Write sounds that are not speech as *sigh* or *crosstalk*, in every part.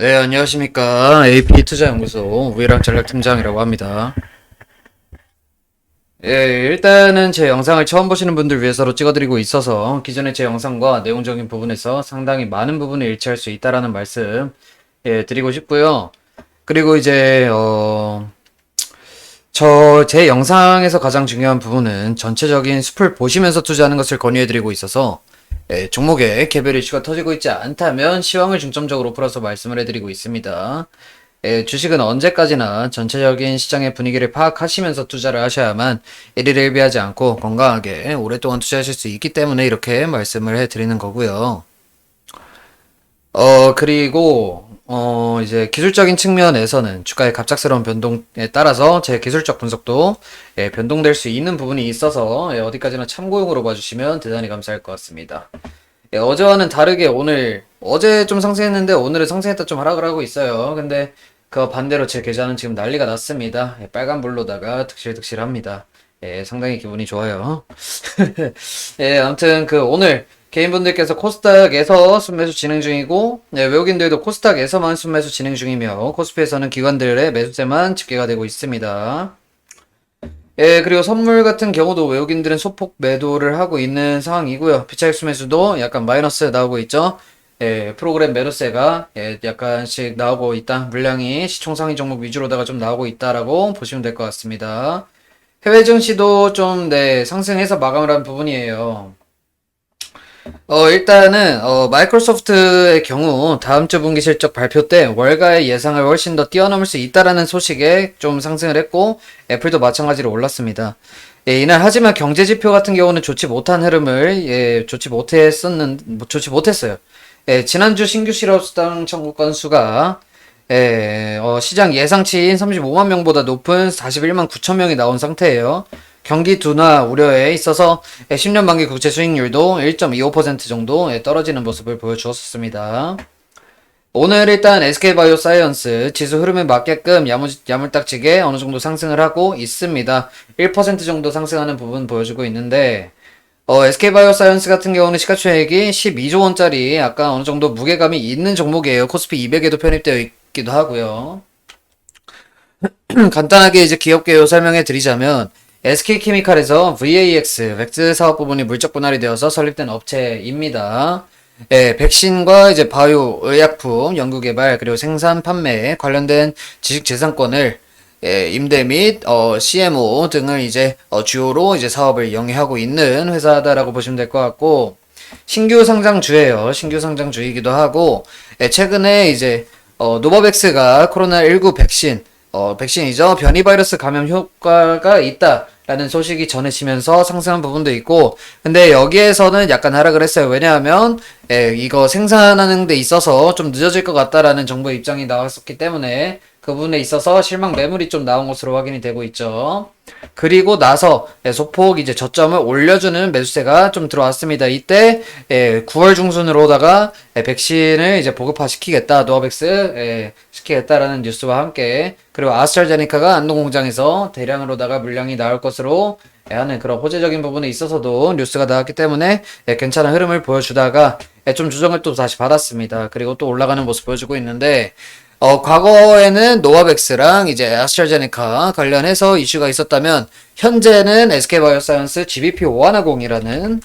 네, 안녕하십니까. AP 투자연구소 우일학 전략팀장이라고 합니다. 예, 일단은 제 영상을 처음 보시는 분들 위해서로 찍어드리고 있어서 기존의 제 영상과 내용적인 부분에서 상당히 많은 부분을 일치할 수 있다라는 말씀, 예, 드리고 싶고요. 그리고 이제, 어, 저, 제 영상에서 가장 중요한 부분은 전체적인 숲을 보시면서 투자하는 것을 권유해드리고 있어서, 예, 종목에 개별 이슈가 터지고 있지 않다면 시황을 중점적으로 풀어서 말씀을 해드리고 있습니다. 예, 주식은 언제까지나 전체적인 시장의 분위기를 파악하시면서 투자를 하셔야만 일일을 일비하지 않고 건강하게 오랫동안 투자하실 수 있기 때문에 이렇게 말씀을 해드리는 거고요. 어, 그리고, 어, 이제 기술적인 측면에서는 주가의 갑작스러운 변동에 따라서 제 기술적 분석도 예, 변동될 수 있는 부분이 있어서 예, 어디까지나 참고용으로 봐주시면 대단히 감사할 것 같습니다. 예, 어제와는 다르게 오늘, 어제 좀 상승했는데 오늘은 상승했다 좀 하락을 하고 있어요. 근데 그 반대로 제 계좌는 지금 난리가 났습니다. 예, 빨간 불로다가 득실득실합니다. 예, 상당히 기분이 좋아요. *laughs* 예, 아무튼 그 오늘 개인분들께서 코스닥에서 순매수 진행 중이고 네, 외국인들도 코스닥에서만 순매수 진행 중이며 코스피에서는 기관들의 매수세만 집계가 되고 있습니다. 예, 그리고 선물 같은 경우도 외국인들은 소폭 매도를 하고 있는 상황이고요. 피차익 순매수도 약간 마이너스 나오고 있죠. 예, 프로그램 매도세가 예, 약간씩 나오고 있다. 물량이 시총 상위 종목 위주로다가 좀 나오고 있다라고 보시면 될 것 같습니다. 해외 증시도 좀, 네, 상승해서 마감을 한 부분이에요. 어, 일단은, 어, 마이크로소프트의 경우 다음 주 분기 실적 발표 때 월가의 예상을 훨씬 더 뛰어넘을 수 있다라는 소식에 좀 상승을 했고, 애플도 마찬가지로 올랐습니다. 예, 이날 하지만 경제 지표 같은 경우는 좋지 못한 흐름을, 예, 좋지 못했었는, 뭐, 좋지 못했어요. 예, 지난주 신규 실업수당 청구 건수가, 예, 어, 시장 예상치인 35만 명보다 높은 41만 9천 명이 나온 상태예요. 경기 둔화 우려에 있어서 10년 만기 국채 수익률도 1.25% 정도 떨어지는 모습을 보여주었습니다. 오늘 일단 SK바이오 사이언스 지수 흐름에 맞게끔 야무, 야물딱지게 어느 정도 상승을 하고 있습니다. 1% 정도 상승하는 부분 보여주고 있는데 어, SK바이오 사이언스 같은 경우는 시가총액이 12조 원짜리 약간 어느 정도 무게감이 있는 종목이에요. 코스피 200에도 편입되어 있기도 하고요. *clears throat* 간단하게 이제 기업 개요 설명해 드리자면 SK케미칼에서 VAX 벡스 사업 부분이 물적 분할이 되어서 설립된 업체입니다. 예, 백신과 이제 바이오 의약품 연구 개발 그리고 생산 판매에 관련된 지식 재산권을 예, 임대 및 어, CMO 등을 이제 어, 주요로 이제 사업을 영위하고 있는 회사다라고 보시면 될 것 같고 신규 상장주예요. 신규 상장주이기도 하고 예, 최근에 이제 어, 노바백스가 코로나19 백신 어, 백신이죠. 변이 바이러스 감염 효과가 있다라는 소식이 전해지면서 상승한 부분도 있고, 근데 여기에서는 약간 하락을 했어요. 왜냐하면, 예, 이거 생산하는 데 있어서 좀 늦어질 것 같다라는 정부 입장이 나왔었기 때문에, 그 부분에 있어서 실망 매물이 좀 나온 것으로 확인이 되고 있죠. 그리고 나서 예, 소폭 이제 저점을 올려주는 매수세가 좀 들어왔습니다. 이때 예, 9월 중순으로다가 예, 백신을 이제 보급화 시키겠다, 노아백스 예, 시키겠다라는 뉴스와 함께 그리고 아스트라제네카가 안동 공장에서 대량으로다가 물량이 나올 것으로 예, 하는 그런 호재적인 부분에 있어서도 뉴스가 나왔기 때문에 예, 괜찮은 흐름을 보여주다가 예, 좀 조정을 또 다시 받았습니다. 그리고 또 올라가는 모습 보여주고 있는데 어, 과거에는 노아백스랑 이제 아스트라제네카 관련해서 이슈가 있었다면, 현재는 SK바이오사이언스 GBP510이라는,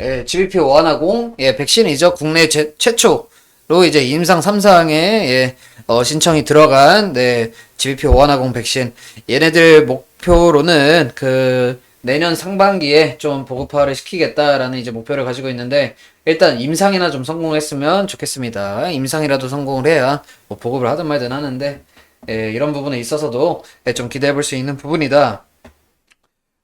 예, GBP510, 예, 백신이죠. 국내 제, 최초로 이제 임상 3상에, 예, 어, 신청이 들어간, 네, GBP510 백신. 얘네들 목표로는 그, 내년 상반기에 좀 보급화를 시키겠다라는 이제 목표를 가지고 있는데 일단 임상이나 좀 성공했으면 좋겠습니다. 임상이라도 성공을 해야 뭐 보급을 하든 말든 하는데 예, 이런 부분에 있어서도 예, 좀 기대해 볼 수 있는 부분이다.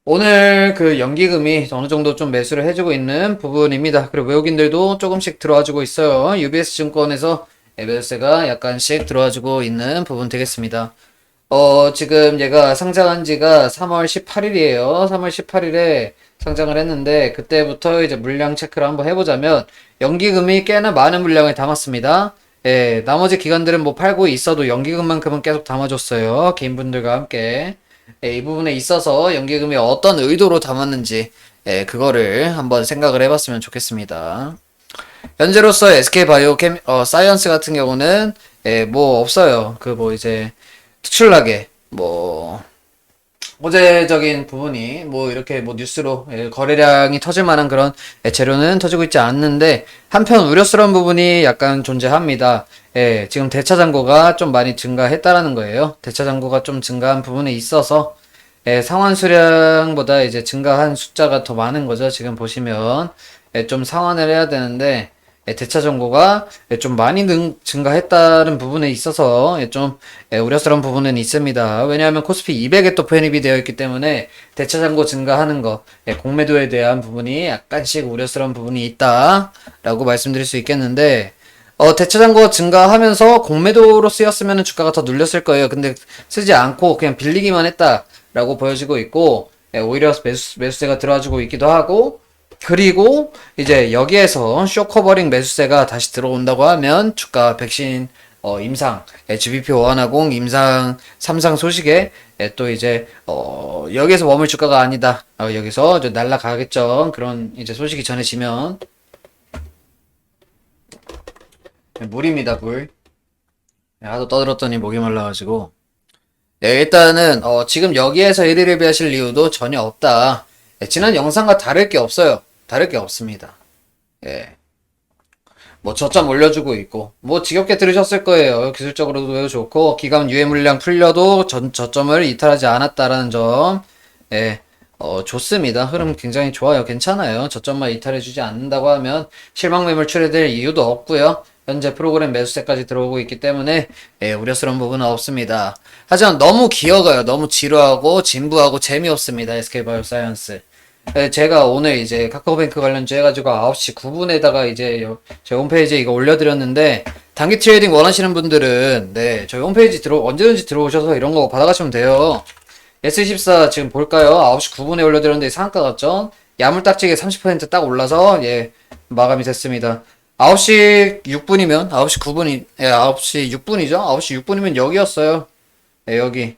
오늘 그 연기금이 어느 정도 좀 매수를 해주고 있는 부분입니다. 그리고 외국인들도 조금씩 들어와주고 있어요. UBS 증권에서 예, 매수세가 약간씩 들어와주고 있는 부분 되겠습니다. 어, 지금 얘가 상장한 지가 3월 18일이에요. 3월 18일에 상장을 했는데, 그때부터 이제 물량 체크를 한번 해보자면, 연기금이 꽤나 많은 물량을 담았습니다. 예, 나머지 기관들은 뭐 팔고 있어도 연기금만큼은 계속 담아줬어요. 개인분들과 함께. 예, 이 부분에 있어서 연기금이 어떤 의도로 담았는지, 예, 그거를 한번 생각을 해봤으면 좋겠습니다. 현재로서 SK 바이오 캠, 어, 사이언스 같은 경우는, 예, 뭐 없어요. 그 뭐 이제, 특출나게, 뭐, 호재적인 부분이 뭐 이렇게 뭐 뉴스로 예, 거래량이 터질 만한 그런 예, 재료는 터지고 있지 않는데 한편 우려스러운 부분이 약간 존재합니다. 예, 지금 대차 잔고가 좀 많이 증가했다라는 거예요. 대차 잔고가 좀 증가한 부분에 있어서 예, 상환 수량보다 이제 증가한 숫자가 더 많은 거죠. 지금 보시면 예, 좀 상환을 해야 되는데 예, 대차 정보가 예, 좀 많이 능, 증가했다는 부분에 있어서 예, 좀 예, 우려스러운 부분은 있습니다. 왜냐하면 코스피 200에 또 편입이 되어 있기 때문에 대차 잔고 증가하는 거, 예, 공매도에 대한 부분이 약간씩 우려스러운 부분이 있다라고 말씀드릴 수 있겠는데 어, 대차 잔고가 증가하면서 공매도로 쓰였으면 주가가 더 눌렸을 거예요. 근데 쓰지 않고 그냥 빌리기만 했다라고 보여지고 있고 예, 오히려 매수, 매수세가 들어와주고 있기도 하고 그리고 이제 여기에서 쇼커버링 매수세가 다시 들어온다고 하면 주가 백신 어, 임상, GBP 5150 임상 3상 소식에 예, 또 이제 어, 여기에서 머물 주가가 아니다. 어, 여기서 날라가겠죠. 그런 이제 소식이 전해지면 예, 물입니다, 물. 예, 하도 떠들었더니 목이 말라가지고. 네, 일단은 어, 지금 여기에서 1위를 비하실 이유도 전혀 없다. 예, 지난 영상과 다를 게 없어요. 다를 게 없습니다. 예. 뭐 저점 올려주고 있고 뭐 지겹게 들으셨을 거예요. 기술적으로도 매우 좋고 기간 유예 물량 풀려도 전 저점을 이탈하지 않았다라는 점. 예. 어, 좋습니다. 흐름 굉장히 좋아요. 괜찮아요. 저점만 이탈해주지 않는다고 하면 실망 매물 출해될 이유도 없고요. 현재 프로그램 매수세까지 들어오고 있기 때문에 예, 우려스러운 부분은 없습니다. 하지만 너무 기어가요. 너무 지루하고 진부하고 재미없습니다. SK바이오사이언스. 예, 제가 오늘 이제 카카오뱅크 관련주 해가지고 9시 9분에다가 이제 여- 저희 홈페이지에 이거 올려드렸는데 단기 트레이딩 원하시는 분들은 네 저희 홈페이지 들어 언제든지 들어오셔서 이런 거 받아가시면 돼요. S24 지금 볼까요? 9시 9분에 올려드렸는데 상한가 같죠? 야물딱지게 30%딱 올라서 예 마감이 됐습니다. 9시 6분이면 9시 9분이 예 9시 6분이죠? 9시 6분이면 여기였어요. 예 여기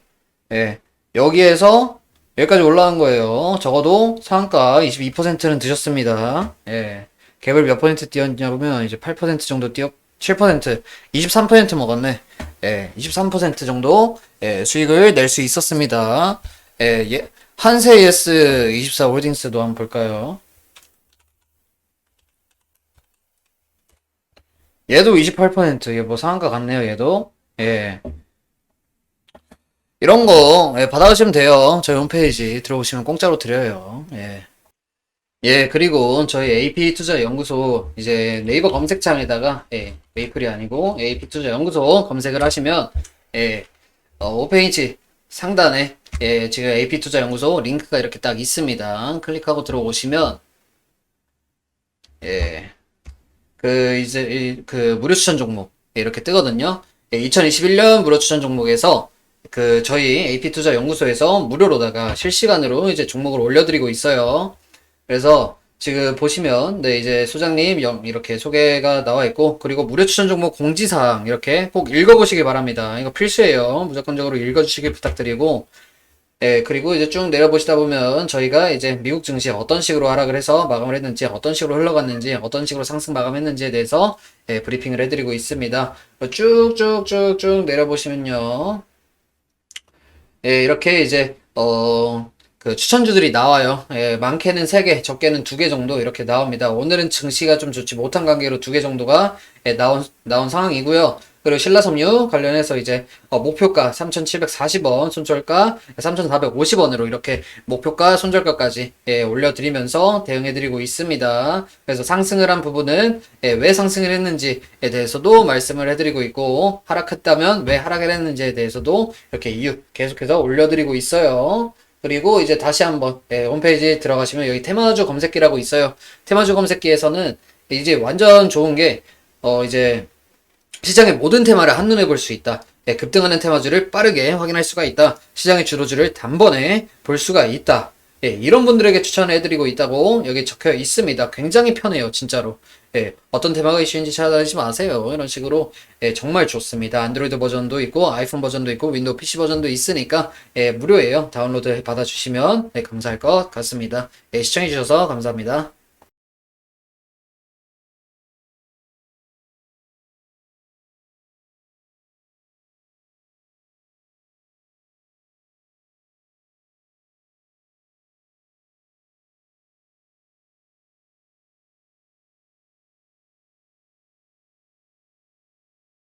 예 여기에서 여기까지 올라간 거예요. 적어도 상한가 22%는 드셨습니다. 예. 갭을 몇 퍼센트 뛰었냐면 이제 8% 정도 뛰었 7% 23% 먹었네. 예. 23% 정도 예, 수익을 낼 수 있었습니다. 예, 예. 한세 ES 24 홀딩스도 한번 볼까요? 얘도 28%. 얘뭐 상한가 같네요, 얘도. 예. 이런 거 예, 받아가시면 돼요. 저희 홈페이지 들어오시면 공짜로 드려요. 예. 예, 그리고 저희 AP 투자 연구소 이제 네이버 검색창에다가 예, 메이플이 아니고 AP 투자 연구소 검색을 하시면 예, 어, 홈페이지 상단에 예, 지금 AP 투자 연구소 링크가 이렇게 딱 있습니다. 클릭하고 들어오시면 예, 그 이제 이- 그 무료 추천 종목 예, 이렇게 뜨거든요. 예, 2021년 무료 추천 종목에서 그 저희 AP 투자 연구소에서 무료로다가 실시간으로 이제 종목을 올려드리고 있어요. 그래서 지금 보시면 네 이제 소장님 영- 이렇게 소개가 나와 있고 그리고 무료 추천 종목 공지사항 이렇게 꼭 읽어보시기 바랍니다. 이거 필수예요. 무조건적으로 읽어주시길 부탁드리고 예, 그리고 이제 쭉 내려보시다 보면 저희가 이제 미국 증시 어떤 식으로 하락을 해서 마감을 했는지, 어떤 식으로 흘러갔는지, 어떤 식으로 상승 마감했는지에 대해서 예, 브리핑을 해드리고 있습니다. 쭉쭉쭉쭉 내려보시면요. 예, 이렇게 이제 어, 그 추천주들이 나와요. 예, 많게는 3개, 적게는 2개 정도 이렇게 나옵니다. 오늘은 증시가 좀 좋지 못한 관계로 2개 정도가 예, 나온 나온 상황이고요. 그리고 신라섬유 관련해서 이제 어, 목표가 3,740원, 손절가 3,450원으로 이렇게 목표가, 손절가까지 예, 올려드리면서 대응해드리고 있습니다. 그래서 상승을 한 부분은 예, 왜 상승을 했는지에 대해서도 말씀을 해드리고 있고 하락했다면 왜 하락을 했는지에 대해서도 이렇게 이유 계속해서 올려드리고 있어요. 그리고 이제 다시 한번 예, 홈페이지에 들어가시면 여기 테마주 검색기라고 있어요. 테마주 검색기에서는 이제 완전 좋은 게 어, 이제 시장의 모든 테마를 한눈에 볼 수 있다. 예, 급등하는 테마주를 빠르게 확인할 수가 있다. 시장의 주도주를 단번에 볼 수가 있다. 예, 이런 분들에게 추천해드리고 있다고 여기 적혀 있습니다. 굉장히 편해요, 진짜로. 예, 어떤 테마가 이슈인지 찾아다니지 마세요. 이런 식으로 예, 정말 좋습니다. 안드로이드 버전도 있고 아이폰 버전도 있고 윈도우 PC 버전도 있으니까 예, 무료예요. 다운로드 받아주시면 예, 감사할 것 같습니다. 예, 시청해주셔서 감사합니다.